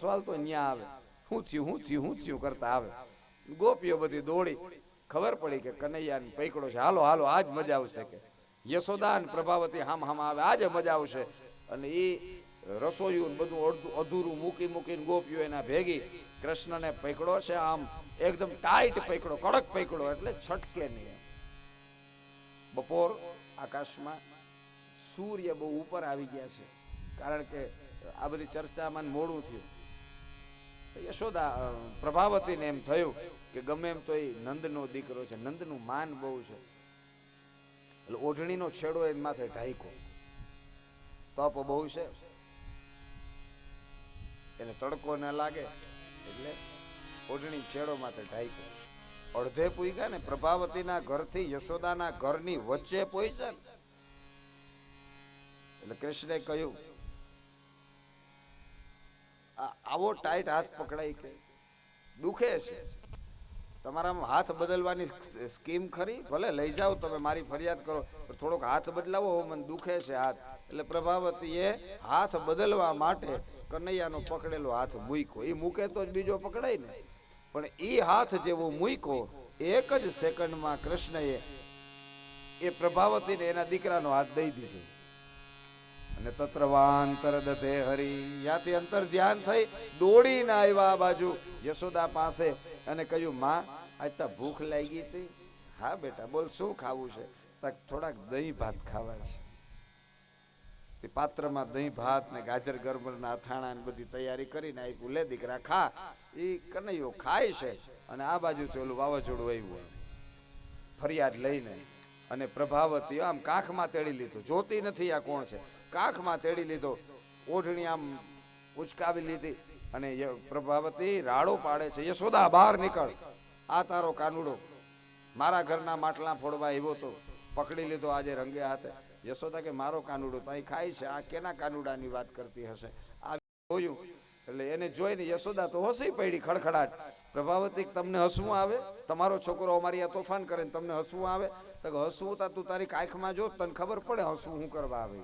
સવાલ તો અહીંયા આવે. હું થયું હું થયું હું થયું કરતા આવે. ગોપીઓ બધી દોડી. ખબર પડી કે કનૈયાને પૈકડો છે. હાલો હાલો, આજ મજા આવશે કે. યશોદા ને પ્રભાવતી હામ હામ આવે, આજે મજા આવશે. અને એ રસોયું બધું અધૂરું મૂકી મૂકીને ગોપીઓ એના ભેગી. કૃષ્ણને પૈકડો છે આમ, એકદમ ટાઈટ પૈકડો, કડક પૈકડો, એટલે છટકે નહીં. બપોર આકાશમાં સૂર્ય બહુ ઉપર આવી ગયા છે. કારણ કે આ બધી ચર્ચામાં મોડું થયું. યશોદા પ્રભાવતીને એમ થયું કે ગમે એમ તો એ નંદનો દીકરો છે. નંદનું માન બહુ છે. એટલે ઓઢણીનો છેડો એ માથે ઢાઈકો તપ બહુ છે. એને તડકો ન લાગે એટલે ઓઢણી છેડો માથે ઢાઈકો અડધે પૂગ્યા ને પ્રભાવતીના ઘરથી યશોદાના ઘરની વચ્ચે પહોંચ્યા એટલે કૃષ્ણે કહ્યું આવો ટાઈટ હાથ પકડાય કે દુખે છે. તમારામાં હાથ બદલવાની સ્કીમ ખરી? ભલે લઈ જાઓ તમે, મારી ફરિયાદ કરો. થોડોક હાથ બદલાવો મને દુખે છે હાથ. એટલે પ્રભાવતીએ હાથ બદલવા માટે કનૈયાનો પકડેલો હાથ મૂક્યો. એ મૂકે તો જ બીજો પકડાય ને. પણ એ હાથ જેવો મૂક્યો, એક જ સેકન્ડમાં કૃષ્ણએ એ પ્રભાવતીને એના દીકરાનો હાથ દઈ દીધો. અને તત્રવાંતર દધે હરી. ત્યાંથી અંતર ધ્યાન થઈ દોડીને આવ્યા આ બાજુ યશોદા પાસે અને કહ્યું, માં, આજ તો ભૂખ લાગી હતી. હા બેટા, બોલ, શું ખાવું છે? તક થોડાક દહીં ભાત ખાવા છે. તે પાત્રમાં દહીં ભાત ને ગાજર ગરબરના અથાણા ને બધી તૈયારી કરીને આપ્યું. લે દીકરા, ખા. એ કનૈયો ખાય છે. અને આ બાજુ ઓલું વાવાઝોડું આવ્યું ફરિયાદ લઈને અને પ્રભાવતી આમ કાંખમાં તેડી લીધો. જોતી નથી આ કોણ છે. કાંખમાં તેડી લીધો. ઓઢણી આમ ઉચકાવી લીધી અને પ્રભાવતી રાડો પાડે છે. યશોદા, બહાર નીકળ. આ તારો કાનુડો. મારા ઘરના માટલા ફોડવા આવ્યો તો પકડી લીધો આજે રંગે હાથે. યશોદા કે, મારો કાનુડો તો અહીં ખાય છે. આ કેના કાનુડાની વાત કરતી હશે? આ જોયું. એટલે એને જોઈને યશોદા તો હસી પડી ખડખડાટ. પ્રભાવતી, તમને હસવું આવે? તમારો છોકરો અમારી આ તોફાન કરે ને તમને હસવું આવે? તો હસવું તા તું તારી કાંખમાં જો, તને ખબર પડે હસવું હું કરવા આવે.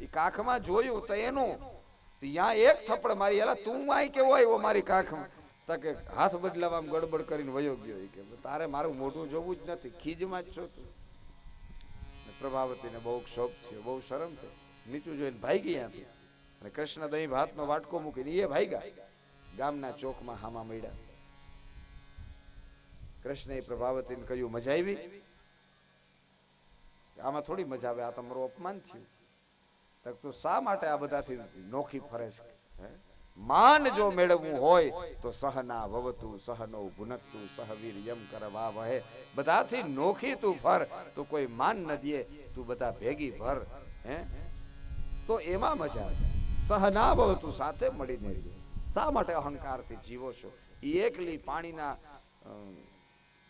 એ કાંખમાં જોયું તો એનું, તો ત્યાં એક થપ્પડ મારી એલા તું માય કેવો આવ્યો મારી કાંખમાં? તો કે, હાથ બદલાવામાં ગડબડ કરીને વયો ગયો. કે તારે મારું મોઢું જોવું જ નથી, ખીજમાં જ છો તું. પ્રભાવતીને બહુ ક્ષોભ થયો, બહુ શરમ છે નીચું જોઈને ભાગી ત્યાંથી. અને કૃષ્ણ દહીં ભાતનો વાટકો મૂકીને એ ભાગ્યા ગામના ચોકમાં હામા મળ્યા. કૃષ્ણએ પ્રભાવતીને કહ્યું, મજા આવી? આમાં થોડી મજા આવે, આ તમારું અપમાન થયું. તો તું શા માટે આ બધાથી નોખી ફરે છે માન જો મેળવવું હોય તો સહના ભવતું સહનો ભુનકતું, સહવીર યમ કરવા વહે બધાથી નોખી તું ફર, તો કોઈ માન ન દે, તું બધા ભેગી ભર. હે? તો એમાં મજા છે સહના ભવતું સાથે મળીને શા માટે અહંકારથી જીવો છો? એ એકલી પાણીના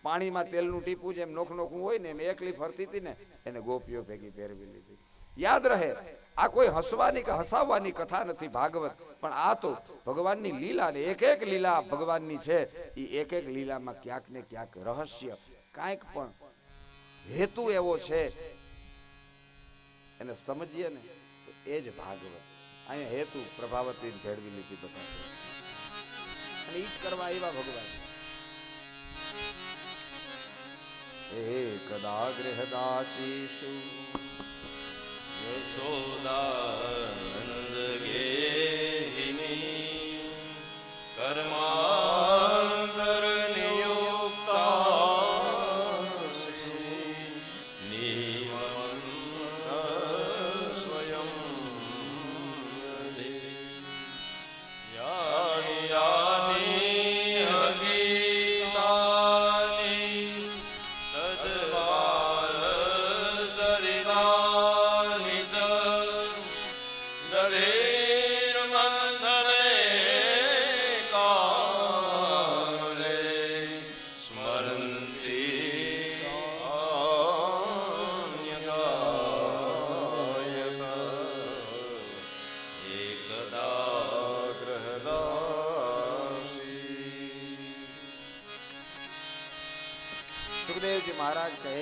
પાણીમાં તેલનું ટીપું જેમ નોખ નોખું હોય ને એમ એકલી ફરતી હતી ને, એને ગોપીઓ ભેગી પહેરવી લીધી. યાદ રહે, આ કોઈ હસવાની કે હસાવવાની કથા નથી ભાગવત, પણ આ તો ભગવાનની લીલા ને એક એક લીલા ભગવાનની છે. એ એક એક લીલામાં ક્યાંક ને ક્યાંક રહસ્ય, કાંઈક પણ હેતુ એવો છે. એને સમજીએ ને એ જ ભાગવત અહીંયા હેતુ પ્રભાવતી ભેળવી લીધી બધા. અને ઈ જ કરવા આવ્યા ભગવાન. એકદા ગૃહદાસીષુ યશોદાનંદ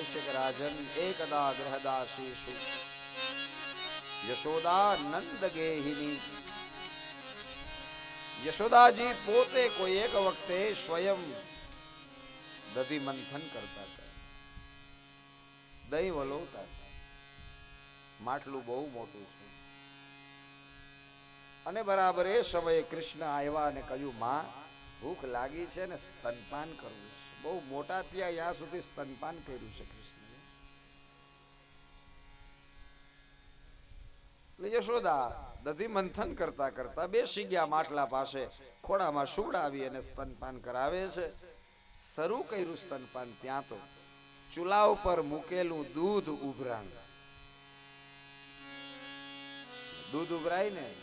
મહારાજ કહે છે કે રાજન એકદા ગ્રહદાસીષુ યશોદા નંદ ગેહિની યશોદાજી પોતે કોઈ એક વખતે સ્વયં દધી મંથન કરતા હતા દહીં વલોવતા હતા માટલું બહુ મોટું છે અને બરાબર એ સમયે કૃષ્ણ આવ્યા અને કહ્યું, માં, ભૂખ લાગી છે ને સ્તનપાન કરવું છે. બહુ મોટા થયા ત્યાં સુધી સ્તનપાન કર્યું છે કૃષ્ણએ. યશોદા, દધી મંથન કરતા કરતા બેસી ગયા માટલા પાસે ખોડામાં સુવડાવી અને સ્તનપાન કરાવે છે. શરૂ કર્યું સ્તનપાન ત્યાં તો. ચૂલા ઉપર મૂકેલું દૂધ ઉભરાણ. દૂધ ઉભરાય ને,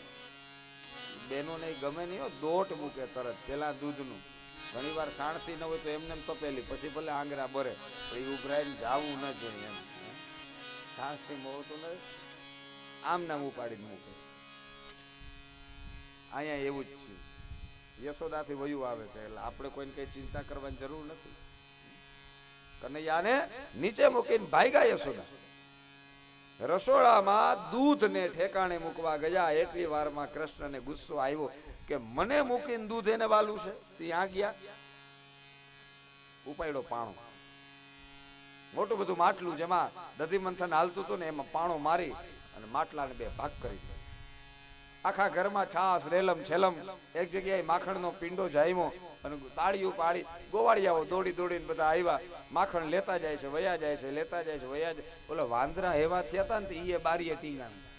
બેનોને ગમે નહીં દોટ મૂકે તરત, પેલા દૂધનું. ઘણી વાર સાણસી ન હોય તો એમને એમ તપેલી, પછી ભલે આંગરા બરે એ ઉભરાઈને જવું ન જોઈએ એમ. સાણસી મોતું નથી આમ નામ ઉપાડીને મૂકે. અહીંયા એવું જ છે. યશોદાથી વયું આવે છે, એટલે આપણે કોઈને કઈ ચિંતા કરવાની જરૂર નથી. કનૈયાને નીચે મૂકીને ભાઈગા યશોદા. રસોડામાં દૂધને ઠેકાણે મૂકવા ગયા. એટલી વારમાં કૃષ્ણને ગુસ્સો આવ્યો. કે મને મૂકીને દૂધ એને વાલું છે? ત્યાં ગયા ઉપાડ્યો પાણો. મોટું બધું માટલું જેમાં દધી મંથન હાલતું હતું ને એમાં પાણો મારી અને માટલાને બે ભાગ કરી. આખા ઘરમાં છાસ, રેલમ, છેલમ, એક જગ્યાએ માખણનો પિંડો જામ્યો અને તાળીઓ પાડી ગોવાળિયાઓ દોડી દોડીને બધા આવ્યા. માખણ લેતા જાય છે, વયા જાય છે, લેતા જાય છે, વયા જાય. ઓલા વાંદરા એવા થયા હતા ને એ બારીએ ટીંગાણ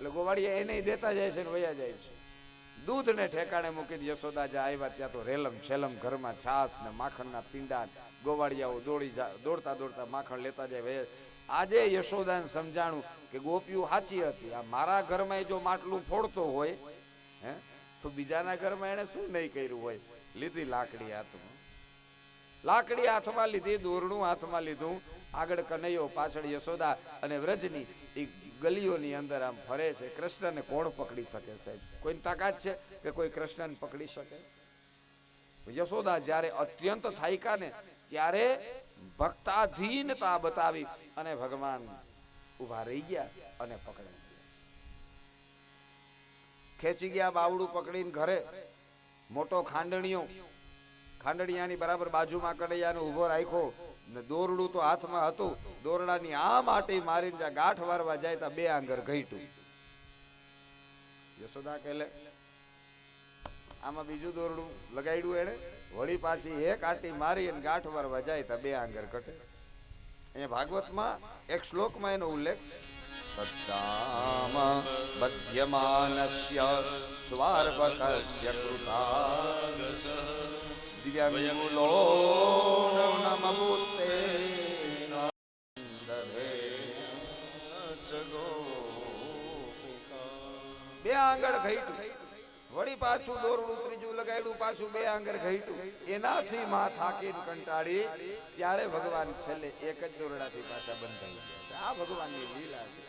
એટલે ગોવાળિયા એને દેતા જાય છે ને વયા જાય છે. દૂધને ઠેકાણે મૂકીને યશોદા જ્યાં આવ્યા ત્યાં તો રેલમ છેલમ ઘરમાં છાસ ને માખણના પીંડા ગોવાળિયાઓ દોડી જા, દોડતા દોડતા માખણ લેતા જાય આજે યશોદાને સમજાણું કે ગોપીઓ સાચી હતી. આ મારા ઘરમાં જો માટલું ફોડતો હોય, હે, તો બીજાના ઘરમાં એને શું નહીં કર્યું હોય? લીધી લાકડી હાથમાં. લાકડી હાથમાં લીધી, દોરણું હાથમાં લીધું. આગળ કનૈયો પાછળ યશોદા અને વ્રજની ગલીઓની અંદર આમ ફરે છે. કૃષ્ણને કોણ પકડી શકે સાહેબ? કોઈની તાકાત છે કે કોઈ કૃષ્ણને પકડી શકે? યશોદા જ્યારે અત્યંત થાયકા ને ત્યારે ભક્તાધીનતા બતાવી અને ભગવાન ઊભા રહી ગયા અને પકડાઈ ખેંચી ગયા બાવડું પકડીને ઘરે. મોટો ખાંડણીઓ ખાંડણિયાની બરાબર બાજુમાં કડૈયાનો ઊભો રાખ્યો. ને દોરડું તો હાથમાં હતું. દોરડાની આ માટે મારીને જ્યાં ગાંઠ વારવા જાય ત્યાં બે આંગર ઘટ્યું. યશોદા કેલે આમાં બીજું દોરડું લગાડ્યું એને વળી પાછી એક આટી મારી અને ગાંઠ વારવા જાય તો બે આંગર ઘટે. અહીંયા ભાગવતમાં એક શ્લોકમાં એનો ઉલ્લેખ તદ્ધામ બધ્યમાનસ્ય સ્વાર્પકસ્ય કૃતા દિવ્યાંગુલો નમભૂતે બે આંગળ ઘઈટું વળી પાછું દોરડું ત્રીજું લગાડ્યું પાછું બે આંગળ ઘઈટું એનાથી માં થાકી કંટાળી ત્યારે ભગવાન છેલ્લે એક જ દોરડાથી પાછા બંધાઈ ગયા આ ભગવાનની લીલા છે.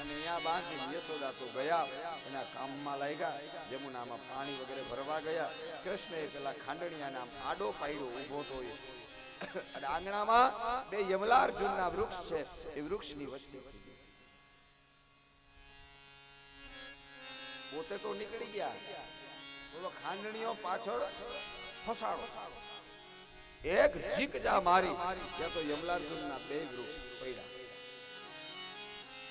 અને અહીંયા બાંધી યશોદા તો ગયા, એના કામમાં લાગ્યા જમુનામાં પાણી વગેરે ભરવા ગયા. કૃષ્ણએ પેલા ખાંડણીયાને આડો પાડ્યો ઊભો તો અને આંગણામાં બે યમલાર્જુનના વૃક્ષ છે, એ વૃક્ષની વચ્ચે. પોતે તો નીકળી ગયા. બોલો, ખાંડણીઓ પાછળ ફસાડો એક જીક જા મારી, ત્યાં તો યમલાર્જુનના બે વૃક્ષ પડ્યા.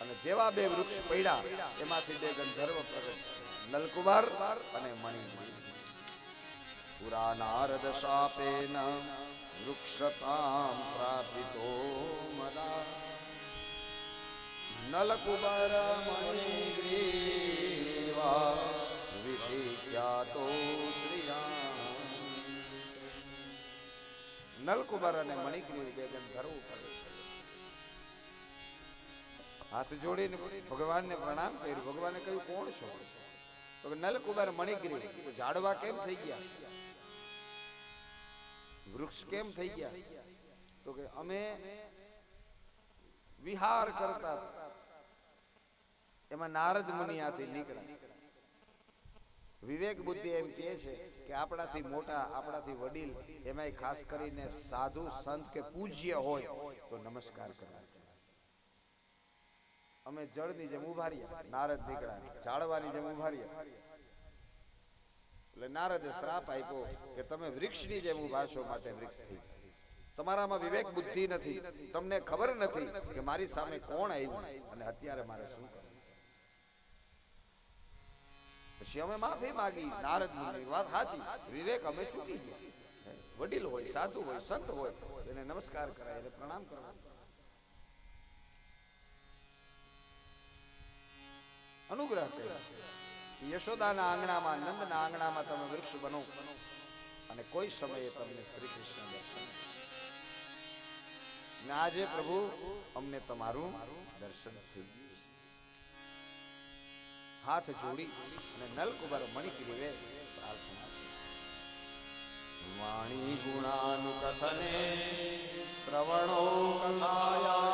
અને જેવા બે વૃક્ષ પડ્યા, એમાંથી બે ગંધર્વ પ્રગટ નલકુમાર અને મણિમય પ્રાપિતો મદા નલકુબર મણિગ્રીવા વિધિ ખ્યાતો શ્રીરામ નલકુબર અને મણિગ્રીવ બે ધરવું પડે હાથ જોડીને ભગવાનને પ્રણામ કર્યું. ભગવાને કહ્યું, કોણ છો? તો કે નલકુમાર મણિગીરી ઝાડવા કેમ થઈ ગયા? વૃક્ષ કેમ થઈ ગયા? તો કે અમે વિહાર કરતા એમાં નારદ મુનિ આથી નીકળ્યા. વિવેક બુદ્ધિ એમ કહે છે કે આપણાથી મોટા, આપણાથી વડીલ, એમાંય ખાસ કરીને સાધુ, સંત કે પૂજ્ય હોય તો નમસ્કાર કરવા. અમે જળની જેમ ઊભા નારદ નીકળ્યા ઝાડવાની જેમ ઊભા એટલે નારદે શ્રાપ આપ્યો કે તમે વૃક્ષની જેમ છો માટે વૃક્ષથી. તમારામાં વિવેક બુદ્ધિ નથી. તમને ખબર નથી કે મારી સામે કોણ આવ્યું અને અત્યારે મારે શું પછી અમે માફી માંગી નારદ મુનિ વાત સાચી. વિવેક અમે ચૂકી ગયા. વડીલ હોય, સાધુ હોય, સંત હોય, એને નમસ્કાર કરાય, એને પ્રણામ કરવા. અનુગ્રહ યશોદાના આંગણામાં, નંદના આંગણામાં તમે વૃક્ષ બનો અને કોઈ સમયે તમને શ્રી કૃષ્ણ દર્શન ને આજે પ્રભુ અમને તમારું દર્શન થયું. હાથ જોડી અને નલકુબર મણિગ્રીવે પ્રાર્થના વાણી ગુણાનુ કથને શ્રવણો કથાયા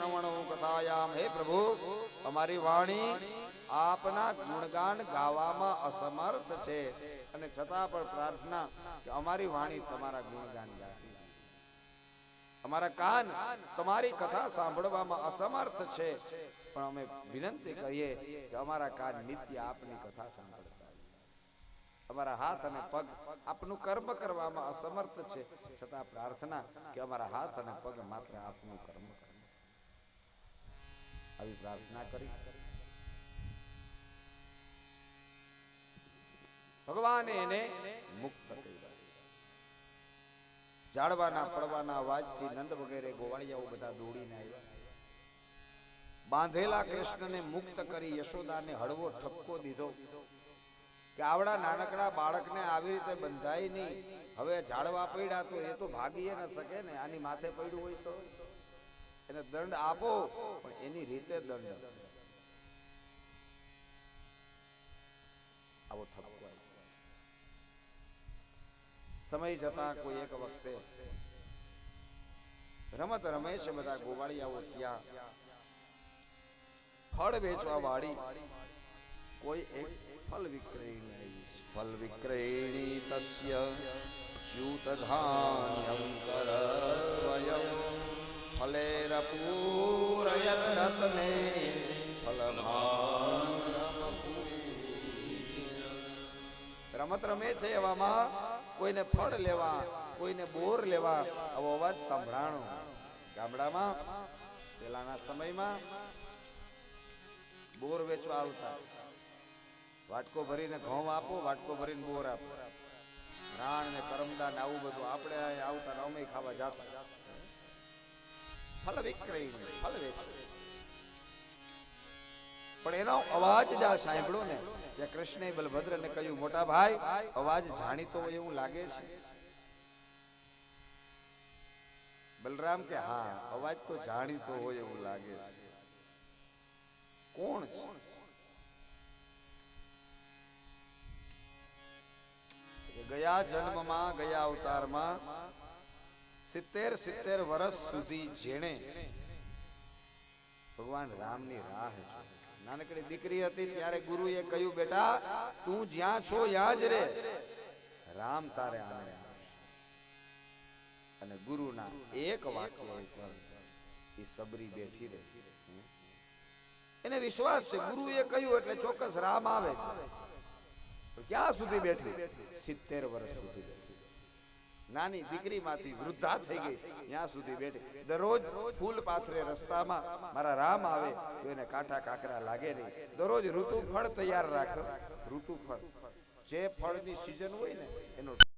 શ્રવણો કથાયામ. હે પ્રભુ અમારી વાણી આપના ગુણગાન ગાવામાં અસમર્થ છે. અને છતાં પણ પ્રાર્થના કે અમારી વાણી તમારા ગુણગાન ગાતી અમારા કાન તમારી કથા સાંભળવામાં અસમર્થ છે. પણ અમે વિનંતી કરીએ કે અમારા કાન નિત્ય આપની કથા સાંભળતા અમારા હાથ અને પગ આપનું કર્મ કરવામાં અસમર્થ છે. છતાં પ્રાર્થના કે અમારા હાથ અને પગ માત્ર આપનું કર્મ કરે. આવી પ્રાર્થના કરી. ભગવાને એને મુક્ત કર્યા જાડવાના પડવાના વાજથી નંદ વગેરે ગોવાળિયાઓ બધા દોડીને આવ્યા. બાંધેલા કૃષ્ણને મુક્ત કરી યશોદાને હળવો ઠપકો દીધો કે આવડા નાનકડા બાળકને આવી રીતે બંધાય નહીં. હવે ઝાડવા પડ્યા તો એ તો ભાગી ન શકે ને, આની માથે પડ્યું હોય તો. એને દંડ આપો, પણ એની રીતે દંડ આવો ઠપકો આપ્યો. સમય જતા કોઈ એક વખતે રમત રમે છે બધા ગોવાળિયાઓ ત્યાં ફળ વેચવા વાળી કોઈ એક ફલ વિક્રયણી આવી છે. ફલ વિક્રયણી તસ્ય ચ્યુત ધાન્યમ કરસ્વયં ફલેરપૂરયત રત્ને રમત રમે છે એવામાં કોઈને ફળ લેવા કોઈને બોર લેવા આવો અવાજ સંભળાણો ગામડામાં પેલાના સમયમાં બોર વેચવા આવતા વાટકો ભરીને ઘઉં આપો વાટકો ભરીને બોર આપો રાણ ને કરમદા ને આવું બધું આપણે આવતા અમે ખાવા જતા। પણ એનો અવાજ જ સાંભળો ને કે કૃષ્ણે બલભદ્રને કહ્યું, મોટા ભાઈ, અવાજ જાણીતો એવું લાગે છે? બલરામ કે, હા, અવાજ તો જાણીતો હોય એવું લાગે છે. કોણ છે? ગયા જન્મમાં, ગયા અવતારમાં સિત્તેર સિત્તેર વર્ષ સુધી જેણે ભગવાન રામની રાહ નાનકડી દીકરી હતી ત્યારે ગુરુએ કહ્યું, બેટા, તું જ્યાં છો જ રે. રામ તારે આને અને ગુરુના એક વાક્ય ઉપર એ સબરી બેઠી રહી. એને વિશ્વાસ છે, ગુરુએ કહ્યું એટલે ચોક્કસ રામ આવે છે. ક્યાં સુધી બેઠી? સિત્તેર વર્ષ સુધી નાની દીકરીમાંથી વૃદ્ધા થઈ ગઈ. ત્યાં સુધી બેઠી. દરરોજ ફૂલ પાથરે રસ્તામાં મારા રામ આવે તો એને કાંઠા કાકરા લાગે નહીં. દરરોજ ઋતુ ફળ તૈયાર રાખો. ઋતુ ફળ જે ફળની સિઝન હોય ને, એનો